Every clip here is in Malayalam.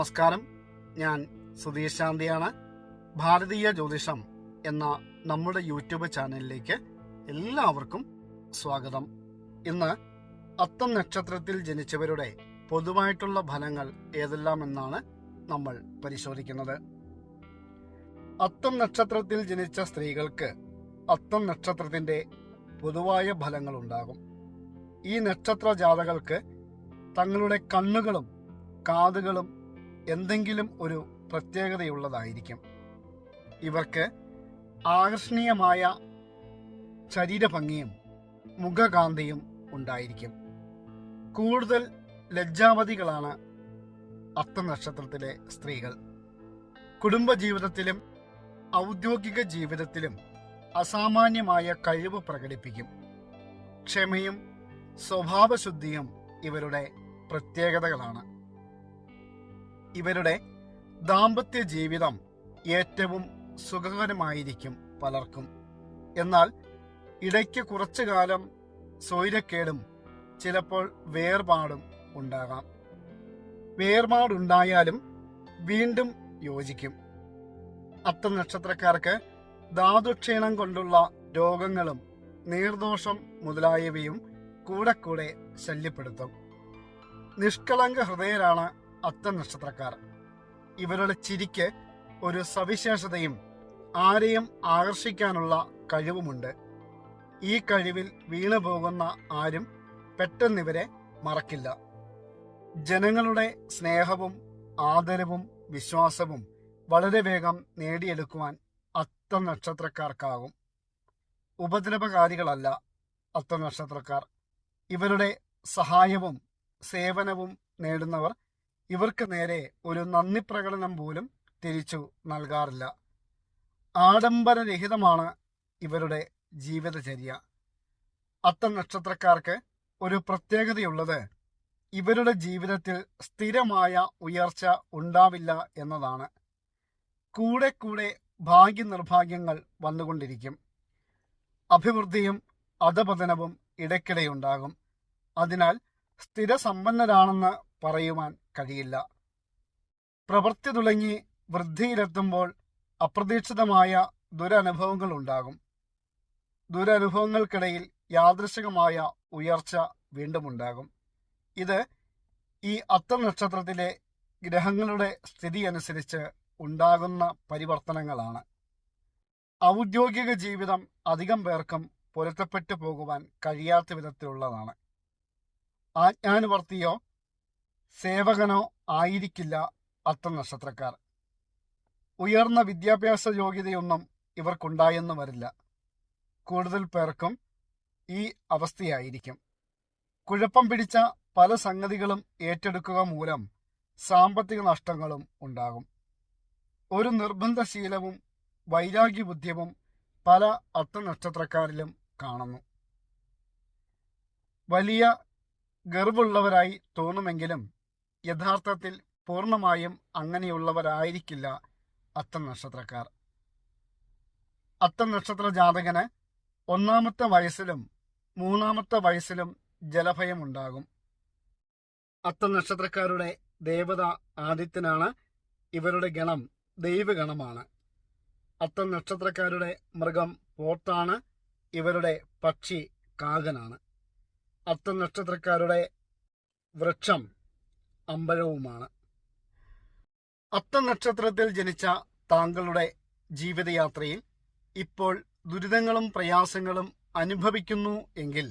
നമസ്കാരം. ഞാൻ സുധീഷ് ശാന്തിയാണ് ഭാരതീയ ജ്യോതിഷം എന്ന നമ്മുടെ യൂട്യൂബ് ചാനലിലേക്ക് എല്ലാവർക്കും സ്വാഗതം. ഇന്ന് അത്തം നക്ഷത്രത്തിൽ ജനിച്ചവരുടെ പൊതുവായിട്ടുള്ള ഫലങ്ങൾ ഏതെല്ലാം എന്നാണ് നമ്മൾ പരിശോധിക്കുന്നത്. അത്തം നക്ഷത്രത്തിൽ ജനിച്ച സ്ത്രീകൾക്ക് അത്തം നക്ഷത്രത്തിന്റെ പൊതുവായ ഫലങ്ങൾ ഉണ്ടാകും ഈ നക്ഷത്ര ജാതകൾക്ക് തങ്ങളുടെ കണ്ണുകളും കാതുകളും എന്തെങ്കിലും ഒരു പ്രത്യേകതയുള്ളതായിരിക്കും. ഇവർക്ക് ആകർഷണീയമായ ശരീരഭംഗിയും മുഖകാന്തിയും ഉണ്ടായിരിക്കും. കൂടുതൽ ലജ്ജാവതികളാണ് അത്ത നക്ഷത്രത്തിലെ സ്ത്രീകൾ. കുടുംബജീവിതത്തിലും ഔദ്യോഗിക ജീവിതത്തിലും അസാമാന്യമായ കഴിവ് പ്രകടിപ്പിക്കും. ക്ഷമയും സ്വഭാവശുദ്ധിയും ഇവരുടെ പ്രത്യേകതകളാണ്. ഇവരുടെ ദാമ്പത്യ ജീവിതം ഏറ്റവും സുഖകരമായിരിക്കും പലർക്കും. എന്നാൽ ഇടയ്ക്ക് കുറച്ചു കാലം സ്വൈരക്കേടും ചിലപ്പോൾ വേർപാടും ഉണ്ടാകാം. വേർപാടുണ്ടായാലും വീണ്ടും യോജിക്കും. അത്തം നക്ഷത്രക്കാർക്ക് ധാതുക്ഷീണം കൊണ്ടുള്ള രോഗങ്ങളും നീർദോഷം മുതലായവയും കൂടെ കൂടെ ശല്യപ്പെടുത്തും. നിഷ്കളങ്ക ഹൃദയരാണ് അത്ത നക്ഷത്രക്കാർ ഇവരുടെ ചിരിക്ക് ഒരു സവിശേഷതയും ആരെയും ആകർഷിക്കാനുള്ള കഴിവുമുണ്ട്. ഈ കഴിവിൽ വീണു പോകുന്ന ആരും പെട്ടെന്ന് ഇവരെ മറക്കില്ല. ജനങ്ങളുടെ സ്നേഹവും ആദരവും വിശ്വാസവും വളരെ വേഗം നേടിയെടുക്കുവാൻ അത്ത നക്ഷത്രക്കാർക്കാകും ഉപദ്രവകാരികളല്ല അത്ത നക്ഷത്രക്കാർ ഇവരുടെ സഹായവും സേവനവും നേടുന്നവർ ഇവർക്ക് നേരെ ഒരു നന്ദി പ്രകടനം പോലും തിരിച്ചു നൽകാറില്ല. ആഡംബരരഹിതമാണ് ഇവരുടെ ജീവിതചര്യ. അത്തം നക്ഷത്രക്കാർക്ക് ഒരു പ്രത്യേകതയുള്ളത് ഇവരുടെ ജീവിതത്തിൽ സ്ഥിരമായ ഉയർച്ച ഉണ്ടാവില്ല എന്നതാണ്. കൂടെ കൂടെ ഭാഗ്യ നിർഭാഗ്യങ്ങൾ വന്നുകൊണ്ടിരിക്കും. അഭിവൃദ്ധിയും അധപതനവും ഇടയ്ക്കിടെയുണ്ടാകും അതിനാൽ സ്ഥിരസമ്പന്നരാണെന്ന് പറയുവാൻ കഴിയില്ല. പ്രവൃത്തി തുടങ്ങി വൃദ്ധിയിലെത്തുമ്പോൾ അപ്രതീക്ഷിതമായ ദുരനുഭവങ്ങൾ ഉണ്ടാകും. ദുരനുഭവങ്ങൾക്കിടയിൽ യാദൃശികമായ ഉയർച്ച വീണ്ടും ഉണ്ടാകും. ഇത് ഈ അത്ത നക്ഷത്രത്തിലെ ഗ്രഹങ്ങളുടെ സ്ഥിതി അനുസരിച്ച് ഉണ്ടാകുന്ന പരിവർത്തനങ്ങളാണ്. ഔദ്യോഗിക ജീവിതം അധികം പേർക്കും പൊരുത്തപ്പെട്ടു പോകുവാൻ കഴിയാത്ത വിധത്തിലുള്ളതാണ്. ആജ്ഞാനുവർത്തിയോ സേവകനോ ആയിരിക്കില്ല അത്തം നക്ഷത്രക്കാർ. ഉയർന്ന വിദ്യാഭ്യാസ യോഗ്യതയൊന്നും ഇവർക്കുണ്ടായെന്ന് വരില്ല. കൂടുതൽ പേർക്കും ഈ അവസ്ഥയായിരിക്കും. കുഴപ്പം പിടിച്ച പല സംഗതികളും ഏറ്റെടുക്കുക മൂലം സാമ്പത്തിക നഷ്ടങ്ങളും ഉണ്ടാകും. ഒരു നിർബന്ധശീലവും വൈരാഗ്യബുദ്ധ്യവും പല അത്ത നക്ഷത്രക്കാരിലും കാണുന്നു. വലിയ ഗർവുള്ളവരായി തോന്നുമെങ്കിലും യഥാർത്ഥത്തിൽ പൂർണമായും അങ്ങനെയുള്ളവരായിരിക്കില്ല അത്തം നക്ഷത്രക്കാർ. അത്തം നക്ഷത്ര ജാതകന് ഒന്നാമത്തെ വയസ്സിലും മൂന്നാമത്തെ വയസ്സിലും ജലഭയം ഉണ്ടാകും അത്തം നക്ഷത്രക്കാരുടെ ദേവത ആദിത്യനാണ്. ഇവരുടെ ഗണം ദൈവഗണമാണ്. അത്തം നക്ഷത്രക്കാരുടെ മൃഗം പോത്താണ്. ഇവരുടെ പക്ഷി കാകനാണ്. അത്തം നക്ഷത്രക്കാരുടെ വൃക്ഷം അമ്പലവുമാണ്. നക്ഷത്രത്തിൽ ജനിച്ച താങ്കളുടെ ജീവിതയാത്രയിൽ ഇപ്പോൾ ദുരിതങ്ങളും പ്രയാസങ്ങളും അനുഭവിക്കുന്നു എങ്കിൽ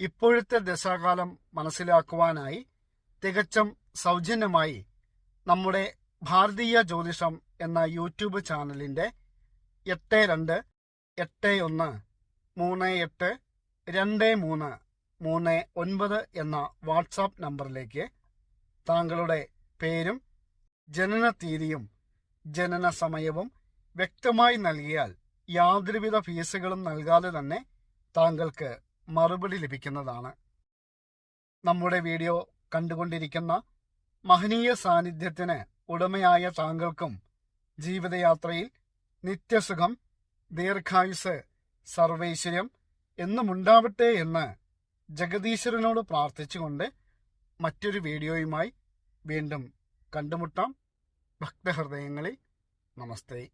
ഇപ്പോഴത്തെ ദശാകാലം മനസ്സിലാക്കുവാനായി തികച്ചും സൗജന്യമായി നമ്മുടെ ഭാരതീയ ജ്യോതിഷം എന്ന യൂട്യൂബ് ചാനലിന്റെ എട്ട് രണ്ട് എട്ട് ഒന്ന് മൂന്ന് എട്ട് രണ്ട് മൂന്ന് മൂന്ന് ഒൻപത് എന്ന വാട്സാപ്പ് നമ്പറിലേക്ക് താങ്കളുടെ പേരും ജനന തീയതിയും ജനന സമയവും വ്യക്തമായി നൽകിയാൽ യാതൊരുവിധ ഫീസുകളും നൽകാതെ തന്നെ താങ്കൾക്ക് മറുപടി ലഭിക്കുന്നതാണ്. നമ്മുടെ വീഡിയോ കണ്ടുകൊണ്ടിരിക്കുന്ന മഹനീയ സാന്നിധ്യത്തിന് ഉടമയായ താങ്കൾക്കും ജീവിതയാത്രയിൽ നിത്യസുഖം ദീർഘായുസ് സർവൈശ്വര്യം എന്നുമുണ്ടാവട്ടെ എന്ന് ജഗദീശ്വരനോട് പ്രാർത്ഥിച്ചുകൊണ്ട് മറ്റൊരു വീഡിയോയുമായി വീണ്ടും കണ്ടുമുട്ടാം. ഭക്തഹൃദയങ്ങളിൽ നമസ്തേ.